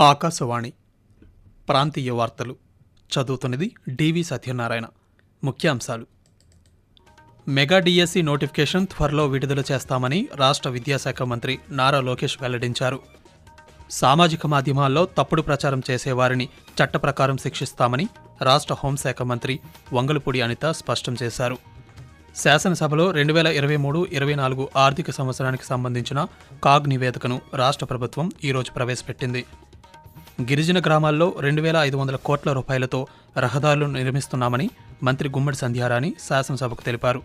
ఆకాశవాణి ప్రాంతీయ వార్తలు చదువుతున్నది డివి సత్యనారాయణ. ముఖ్యాంశాలు. మెగా డిఎస్సి నోటిఫికేషన్ త్వరలో విడుదల చేస్తామని రాష్ట్ర విద్యాశాఖ మంత్రి నారా లోకేష్ వెల్లడించారు. సామాజిక మాధ్యమాల్లో తప్పుడు ప్రచారం చేసేవారిని చట్ట ప్రకారం శిక్షిస్తామని రాష్ట్ర హోంశాఖ మంత్రి వంగలపూడి అనిత స్పష్టం చేశారు. శాసనసభలో రెండు వేల ఇరవై మూడు ఇరవై నాలుగు ఆర్థిక సంవత్సరానికి సంబంధించిన కాగ్ నివేదికను రాష్ట్ర ప్రభుత్వం ఈరోజు ప్రవేశపెట్టింది. గిరిజన గ్రామాల్లో రెండు వేల ఐదు వందల కోట్ల రూపాయలతో రహదారులు నిర్మిస్తున్నామని మంత్రి గుమ్మడి సంధ్యారాణి శాసనసభకు తెలిపారు.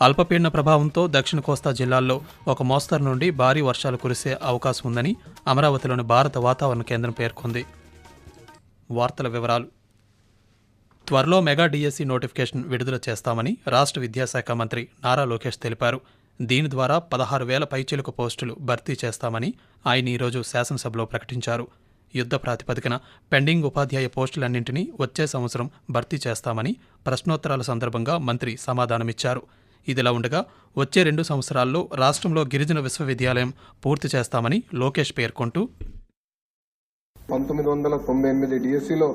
అల్పపీడన ప్రభావంతో దక్షిణ కోస్తా జిల్లాల్లో ఒక మోస్తరు నుండి భారీ వర్షాలు కురిసే అవకాశం ఉందని అమరావతిలోని భారత వాతావరణ కేంద్రం పేర్కొంది. వార్తల వివరాలు. త్వరలో మెగా డిఎస్సి నోటిఫికేషన్ విడుదల చేస్తామని రాష్ట్ర విద్యాశాఖ మంత్రి నారా లోకేష్ తెలిపారు. దీని ద్వారా పదహారు వేల పైచిలుకు పోస్టులు భర్తీ చేస్తామని ఆయన ఈరోజు శాసనసభలో ప్రకటించారు. యుద్ధ ప్రాతిపదికన పెండింగ్ ఉపాధ్యాయ పోస్టులన్నింటినీ వచ్చే సంవత్సరం భర్తీ చేస్తామని ప్రశ్నోత్తరాల సందర్భంగా మంత్రి సమాధానమిచ్చారు. ఇదిలా ఉండగా వచ్చే రెండు సంవత్సరాల్లో రాష్ట్రంలో గిరిజన విశ్వవిద్యాలయం పూర్తి చేస్తామని లోకేష్ పేర్కొంటూ పంతొమ్మిది వందల తొంభై ఎనిమిది డిఎస్సిలో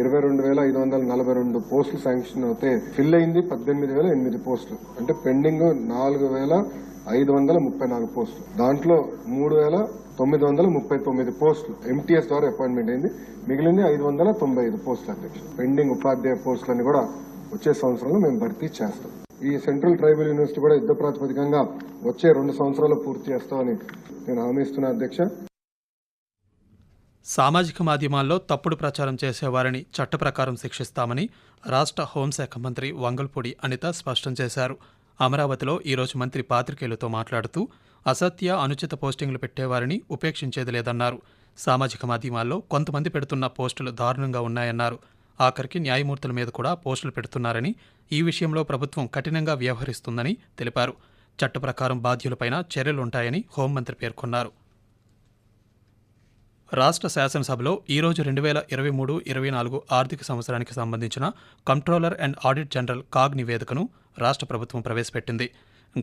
ఇరవై రెండు వేల ఐదు వందల నలభై రెండు పోస్టులు శాంక్షన్ అవుతే ఫిల్ అయింది పద్దెనిమిది వేల ఎనిమిది పోస్టులు. అంటే పెండింగ్ నాలుగు వేల ఐదు వందల ముప్పై నాలుగు పోస్టులు. దాంట్లో మూడు వేల తొమ్మిది వందల ముప్పై తొమ్మిది పోస్టులు. ఎంటీఎస్ ద్వారా అపాయింట్మెంట్ అయింది. మిగిలింది ఐదు వందల తొంభై ఐదు పోస్టులు అధ్యక్ష పెండింగ్ ఉపాధ్యాయ పోస్టులని కూడా వచ్చే సంవత్సరంలో మేము భర్తీ చేస్తాం. ఈ సెంట్రల్ ట్రైబల్ యూనివర్సిటీ కూడా యుద్ధ ప్రాతిపదికంగా వచ్చే రెండు సంవత్సరాలు పూర్తి చేస్తామని నేను హామీ ఇస్తున్నా అధ్యక్ష. సామాజిక మాధ్యమాల్లో తప్పుడు ప్రచారం చేసేవారిని చట్ట ప్రకారం శిక్షిస్తామని రాష్ట్ర హోంశాఖ మంత్రి వంగల్పూడి అనిత స్పష్టం చేశారు. అమరావతిలో ఈరోజు మంత్రి పాత్రికేయులతో మాట్లాడుతూ అసత్య అనుచిత పోస్టింగ్లు పెట్టేవారిని ఉపేక్షించేది లేదన్నారు. సామాజిక మాధ్యమాల్లో కొంతమంది పెడుతున్న పోస్టులు దారుణంగా ఉన్నాయన్నారు. ఆఖరికి న్యాయమూర్తుల మీద కూడా పోస్టులు పెడుతున్నారని ఈ విషయంలో ప్రభుత్వం కఠినంగా వ్యవహరిస్తుందని తెలిపారు. చట్ట ప్రకారం బాధ్యులపైన చర్యలుంటాయని హోంమంత్రి పేర్కొన్నారు. రాష్ట్ర శాసనసభలో ఈరోజు రెండు వేల ఇరవై మూడు ఇరవై నాలుగు ఆర్థిక సంవత్సరానికి సంబంధించిన controller and audit general CAG నివేదికను రాష్ట్ర ప్రభుత్వం ప్రవేశపెట్టింది.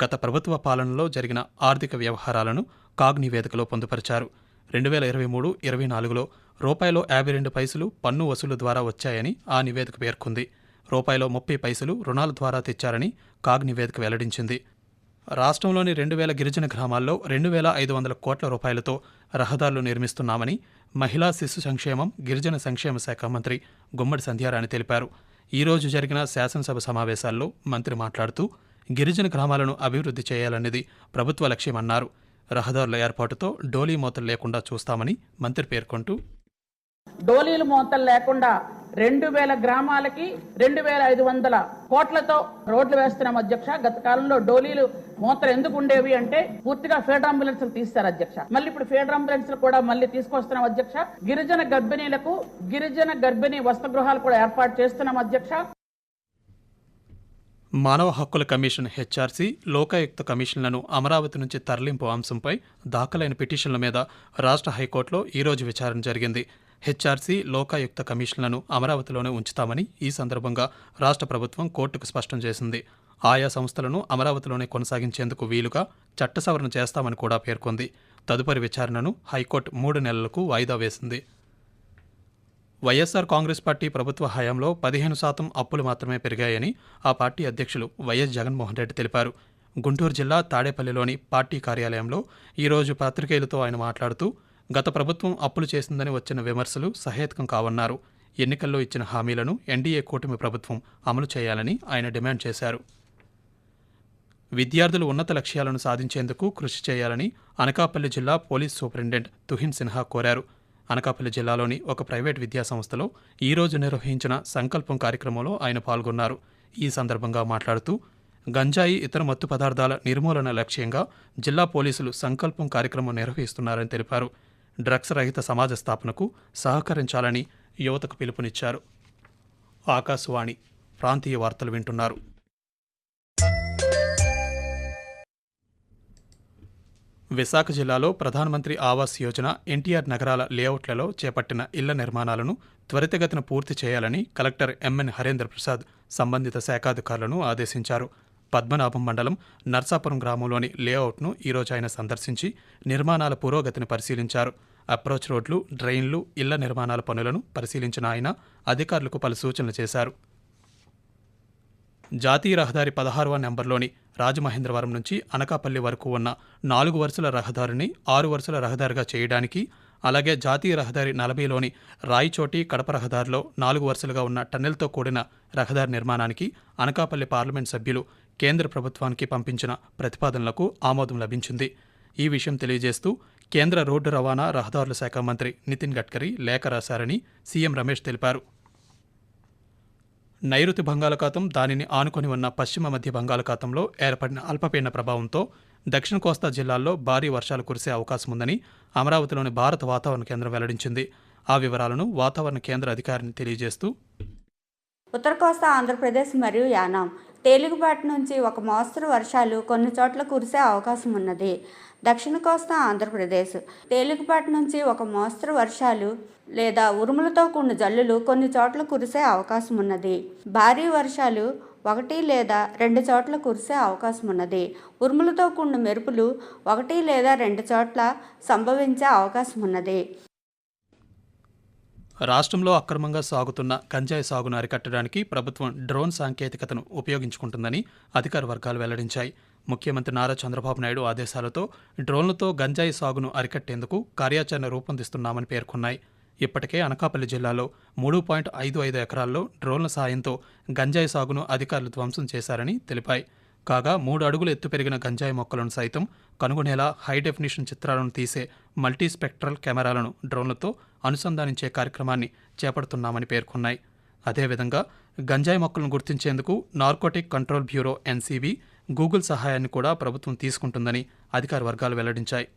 గత ప్రభుత్వ పాలనలో జరిగిన ఆర్థిక వ్యవహారాలను కాగ్ నివేదికలో పొందుపరిచారు. రెండు వేల ఇరవై మూడు ఇరవై నాలుగులో రూపాయిలో యాభై రెండు పైసలు పన్ను వసూలు ద్వారా వచ్చాయని ఆ నివేదిక పేర్కొంది. రూపాయిలో ముప్పై పైసలు రుణాల ద్వారా తెచ్చారని కాగ్ నివేదిక వెల్లడించింది. రాష్ట్రంలోని రెండు వేల గిరిజన గ్రామాల్లో రెండు వేల ఐదు వందల కోట్ల రూపాయలతో రహదారులు నిర్మిస్తున్నామని మహిళా శిశు సంక్షేమం గిరిజన సంక్షేమ శాఖ మంత్రి గుమ్మడి సంధ్యారాణి తెలిపారు. ఈరోజు జరిగిన శాసనసభ సమావేశాల్లో మంత్రి మాట్లాడుతూ గిరిజన గ్రామాలను అభివృద్ధి చేయాలన్నది ప్రభుత్వ లక్ష్యమన్నారు. రహదారుల ఏర్పాటుతో డోలీ మోతలు లేకుండా చూస్తామని మంత్రి పేర్కొంటూ డోలీలు మోతలు లేకుండా రెండు వేల గ్రామాలకి రెండు వేల ఐదు వందల కోట్లతో రోడ్లు వేస్తున్నాం అధ్యక్ష. గత కాలంలో డోలీలు మోతలు ఎందుకు ఉండేవి అంటే పూర్తిగా ఫీడర్ అంబులెన్స్ తీస్తారు అధ్యక్ష. మళ్ళీ ఇప్పుడు ఫీడర్ అంబులెన్స్ కూడా మళ్ళీ తీసుకొస్తున్నాం అధ్యక్ష. గిరిజన గర్భిణీలకు గిరిజన గర్భిణీ వసతిగృహాలు కూడా ఏర్పాటు చేస్తున్నాం అధ్యక్ష. మానవ హక్కుల కమిషన్ హెచ్ఆర్సీ లోకాయుక్త కమిషన్లను అమరావతి నుంచి తరలింపు అంశంపై దాఖలైన పిటిషన్ల మీద రాష్ట్ర హైకోర్టులో ఈరోజు విచారణ జరిగింది. హెచ్ఆర్సీ లోకాయుక్త కమిషన్లను అమరావతిలోనే ఉంచుతామని ఈ సందర్భంగా రాష్ట్ర ప్రభుత్వం కోర్టుకు స్పష్టం చేసింది. ఆయా సంస్థలను అమరావతిలోనే కొనసాగించేందుకు వీలుగా చట్ట సవరణ చేస్తామని కూడా పేర్కొంది. తదుపరి విచారణను హైకోర్టు మూడు నెలలకు వాయిదా వేసింది. వైఎస్ఆర్ కాంగ్రెస్ పార్టీ ప్రభుత్వ హయాంలో పదిహేను శాతం అప్పులు మాత్రమే పెరిగాయని ఆ పార్టీ అధ్యక్షులు వైఎస్ జగన్మోహన్ రెడ్డి తెలిపారు. గుంటూరు జిల్లా తాడేపల్లిలోని పార్టీ కార్యాలయంలో ఈరోజు పాత్రికేయులతో ఆయన మాట్లాడుతూ గత ప్రభుత్వం అప్పులు చేసిందని వచ్చిన విమర్శలు సహేతకం కావన్నారు. ఎన్నికల్లో ఇచ్చిన హామీలను ఎన్డీఏ కూటమి ప్రభుత్వం అమలు చేయాలని ఆయన డిమాండ్ చేశారు. విద్యార్థులు ఉన్నత లక్ష్యాలను సాధించేందుకు కృషి చేయాలని అనకాపల్లి జిల్లా పోలీస్ సూపరింటెండెంట్ తుహిన్ సిన్హా కోరారు. అనకాపల్లి జిల్లాలోని ఒక ప్రైవేట్ విద్యాసంస్థలో ఈరోజు ఈ రోజు నిర్వహించిన సంకల్పం కార్యక్రమంలో ఆయన పాల్గొన్నారు. ఈ సందర్భంగా మాట్లాడుతూ గంజాయి ఇతర మత్తు పదార్థాల నిర్మూలన లక్ష్యంగా జిల్లా పోలీసులు సంకల్పం కార్యక్రమం నిర్వహిస్తున్నారని తెలిపారు. డ్రగ్స్ రహిత సమాజ స్థాపనకు సహకరించాలని యువతకు పిలుపునిచ్చారు. ఆకాశవాణి ప్రాంతీయ వార్తలు వింటున్నారు. విశాఖ జిల్లాలో ప్రధానమంత్రి ఆవాస్ యోజన ఎన్టీఆర్ నగరాల లేఅవుట్లలో చేపట్టిన ఇళ్ళ నిర్మాణాలను త్వరితగతిన పూర్తి చేయాలని కలెక్టర్ ఎంఎన్ హరేంద్ర ప్రసాద్ సంబంధిత శాఖాధికారులను ఆదేశించారు. పద్మనాభం మండలం నర్సాపురం గ్రామంలోని లేఅవుట్ను ఈరోజు ఆయన సందర్శించి నిర్మాణాల పురోగతిని పరిశీలించారు. అప్రోచ్ రోడ్లు డ్రైన్లు ఇళ్ళ నిర్మాణాల పనులను పరిశీలించిన ఆయన అధికారులకు పలు సూచనలు చేశారు. జాతీయ రహదారి పదహారవ నెంబర్లోని రాజమహేంద్రవరం నుంచి అనకాపల్లి వరకు ఉన్న నాలుగు వరుసల రహదారిని ఆరు వరుసల రహదారిగా చేయడానికి అలాగే జాతీయ రహదారి నలభైలోని రాయిచోటి కడప రహదారిలో నాలుగు వరుసలుగా ఉన్న టన్నెల్తో కూడిన రహదారి నిర్మాణానికి అనకాపల్లి పార్లమెంట్ సభ్యులు కేంద్ర ప్రభుత్వానికి పంపించిన ప్రతిపాదనలకు ఆమోదం లభించింది. ఈ విషయం తెలియజేస్తూ కేంద్ర రోడ్డు రవాణా రహదారుల శాఖ మంత్రి నితిన్ గడ్కరీ లేఖ రాశారని సీఎం రమేష్ తెలిపారు. నైరుతి బంగాళాఖాతం దానిని ఆనుకొని ఉన్న పశ్చిమ మధ్య బంగాళాఖాతంలో ఏర్పడిన అల్పపీడన ప్రభావంతో దక్షిణ కోస్తా జిల్లాల్లో భారీ వర్షాలు కురిసే అవకాశం ఉందని అమరావతిలోని భారత వాతావరణ కేంద్రం వెల్లడించింది. ఆ వివరాలను వాతావరణ కేంద్ర అధికారిని తెలియజేస్తూ ఉత్తర కోస్తా ఆంధ్రప్రదేశ్ మరియు యానాం తేలికపాటి నుంచి ఒక మోస్తరు వర్షాలు కొన్ని చోట్ల కురిసే అవకాశం ఉన్నది. దక్షిణ కోస్తా ఆంధ్రప్రదేశ్. తేలికపాటి నుంచి ఒక మోస్తరు వర్షాలు లేదా ఉరుములతో కూడిన జల్లులు కొన్ని చోట్ల కురిసే అవకాశం ఉన్నది. భారీ వర్షాలు ఒకటి లేదా రెండు చోట్ల కురిసే అవకాశం ఉన్నది. ఉరుములతో కూడిన మెరుపులు ఒకటి లేదా రెండు చోట్ల సంభవించే అవకాశం ఉన్నది. రాష్ట్రంలో అక్రమంగా సాగుతున్న గంజాయి సాగును అరికట్టడానికి ప్రభుత్వం డ్రోన్ సాంకేతికతను ఉపయోగించుకుంటుందని అధికార వర్గాలు వెల్లడించాయి. ముఖ్యమంత్రి నారా చంద్రబాబు నాయుడు ఆదేశాలతో డ్రోన్లతో గంజాయి సాగును అరికట్టేందుకు కార్యాచరణ రూపొందిస్తున్నామని పేర్కొన్నాయి. ఇప్పటికే అనకాపల్లి జిల్లాలో మూడు పాయింట్ ఐదు ఐదు ఎకరాల్లో డ్రోన్ల సాయంతో గంజాయి సాగును అధికారులు ధ్వంసం చేశారని తెలిపాయి. కాగా మూడు అడుగులు ఎత్తు పెరిగిన గంజాయి మొక్కలను సైతం కనుగొనేలా హై డెఫినిషన్ చిత్రాలను తీసే మల్టీ స్పెక్ట్రల్ కెమెరాలను డ్రోన్లతో అనుసంధానించే కార్యక్రమాన్ని చేపడుతున్నామని పేర్కొన్నాయి. అదేవిధంగా గంజాయి మొక్కలను గుర్తించేందుకు narcotic control bureau NCB Google సహాయాన్ని కూడా ప్రభుత్వం తీసుకుంటుందని అధికార వర్గాలు వెల్లడించాయి.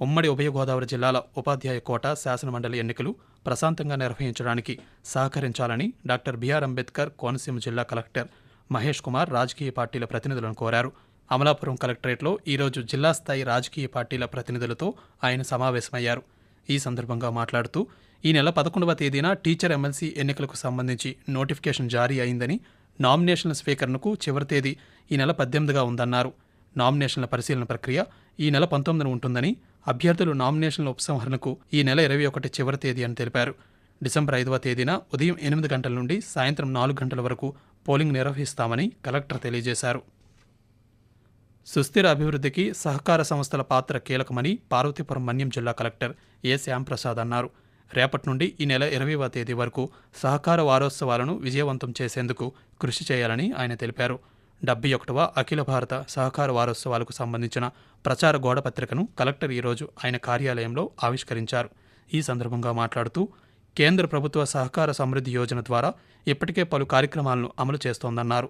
ఉమ్మడి ఉభయ గోదావరి జిల్లాల ఉపాధ్యాయ కోట శాసనమండలి ఎన్నికలు ప్రశాంతంగా నిర్వహించడానికి సహకరించాలని డాక్టర్ బిఆర్ అంబేద్కర్ కోనసీమ జిల్లా కలెక్టర్ మహేష్ కుమార్ రాజకీయ పార్టీల ప్రతినిధులను కోరారు. అమలాపురం కలెక్టరేట్లో ఈరోజు జిల్లా స్థాయి రాజకీయ పార్టీల ప్రతినిధులతో ఆయన సమావేశమయ్యారు. ఈ సందర్భంగా మాట్లాడుతూ ఈ నెల పదకొండవ తేదీన టీచర్ ఎమ్మెల్సీ ఎన్నికలకు సంబంధించి నోటిఫికేషన్ జారీ అయిందని నామినేషన్ల స్వీకరణకు చివరి తేదీ ఈ నెల పద్దెనిమిదిగా ఉందన్నారు. నామినేషన్ల పరిశీలన ప్రక్రియ ఈ నెల పంతొమ్మిదిన ఉంటుందని అభ్యర్థులు నామినేషన్ల ఉపసంహరణకు ఈ నెల ఇరవై ఒకటి చివరి తేదీ అని తెలిపారు. డిసెంబర్ ఐదవ తేదీన ఉదయం ఎనిమిది గంటల నుండి సాయంత్రం నాలుగు గంటల వరకు పోలింగ్ నిర్వహిస్తామని కలెక్టర్ తెలియజేశారు. సుస్థిర అభివృద్ధికి సహకార సంస్థల పాత్ర కీలకమని పార్వతీపురం మన్యం జిల్లా కలెక్టర్ ఏ శ్యాంప్రసాద్ అన్నారు. రేపటి నుండి ఈ నెల ఇరవైవ తేదీ వరకు సహకార వారోత్సవాలను విజయవంతం చేసేందుకు కృషి చేయాలని ఆయన తెలిపారు. డెబ్బై ఒకటవ అఖిల భారత సహకార వారోత్సవాలకు సంబంధించిన ప్రచార గోడపత్రికను కలెక్టర్ ఈరోజు ఆయన కార్యాలయంలో ఆవిష్కరించారు. ఈ సందర్భంగా మాట్లాడుతూ కేంద్ర ప్రభుత్వ సహకార సమృద్ధి యోజన ద్వారా ఇప్పటికే పలు కార్యక్రమాలను అమలు చేస్తోందన్నారు.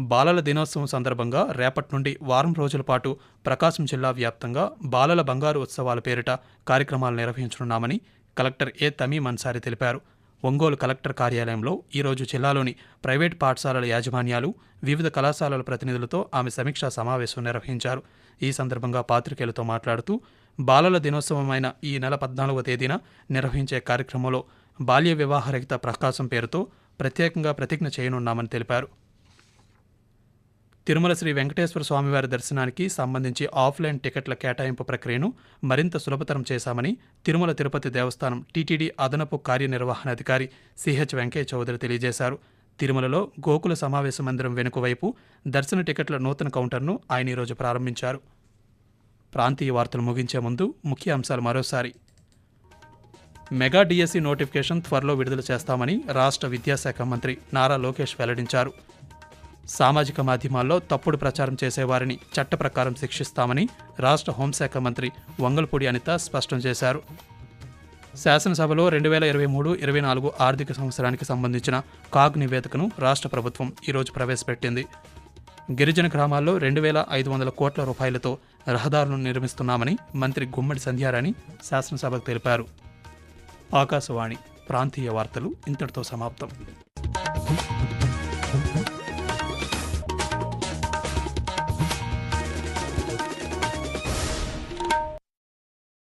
బాలల దినోత్సవం సందర్భంగా రేపటి నుండి వారం రోజుల పాటు ప్రకాశం జిల్లా వ్యాప్తంగా బాలల బంగారు ఉత్సవాల పేరిట కార్యక్రమాలు నిర్వహించనున్నామని కలెక్టర్ ఏ తమీ అన్సారి తెలిపారు. ఒంగోలు కలెక్టర్ కార్యాలయంలో ఈరోజు జిల్లాలోని ప్రైవేట్ పాఠశాలల యాజమాన్యాలు వివిధ కళాశాలల ప్రతినిధులతో ఆమె సమీక్షా సమావేశం నిర్వహించారు. ఈ సందర్భంగా పాత్రికేయులతో మాట్లాడుతూ బాలల దినోత్సవమైన ఈ నెల పద్నాలుగవ తేదీన నిర్వహించే కార్యక్రమంలో బాల్య వివాహరహిత ప్రకాశం పేరుతో ప్రత్యేకంగా ప్రతిజ్ఞ చేయనున్నామని తెలిపారు. తిరుమల శ్రీ వెంకటేశ్వర స్వామివారి దర్శనానికి సంబంధించి ఆఫ్లైన్ టికెట్ల కేటాయింపు ప్రక్రియను మరింత సులభతరం చేశామని తిరుమల తిరుపతి దేవస్థానం టీటీడీ అదనపు కార్యనిర్వహణాధికారి సిహెచ్ వెంకయ్య చౌదరి తెలియజేశారు. తిరుమలలో గోకుల సమావేశ మందిరం వెనుక వైపు దర్శన టికెట్ల నూతన కౌంటర్ను ఆయన ఈరోజు ప్రారంభించారు. ప్రాంతీయ వార్తలు ముగించే ముందు ముఖ్య అంశాలు మరోసారి. మెగా డిఎస్సి నోటిఫికేషన్ త్వరలో విడుదల చేస్తామని రాష్ట్ర విద్యాశాఖ మంత్రి నారా లోకేష్ వెల్లడించారు. సామాజిక మాధ్యమాల్లో తప్పుడు ప్రచారం చేసేవారిని చట్ట ప్రకారం శిక్షిస్తామని రాష్ట్ర హోంశాఖ మంత్రి వంగల్పూడి అనిత స్పష్టం చేశారు. శాసనసభలో రెండు వేల ఇరవై మూడు ఇరవై నాలుగు ఆర్థిక సంవత్సరానికి సంబంధించిన కాగ్ నివేదికను రాష్ట్ర ప్రభుత్వం ఈరోజు ప్రవేశపెట్టింది. గిరిజన గ్రామాల్లో రెండు వేల ఐదు వందల కోట్ల రూపాయలతో రహదారులను నిర్మిస్తున్నామని మంత్రి గుమ్మడి సంధ్యారాణి శాసనసభకు తెలిపారు. ఆకాశవాణి ప్రాంతీయ వార్తలు ఇంతటితో సమాప్తం.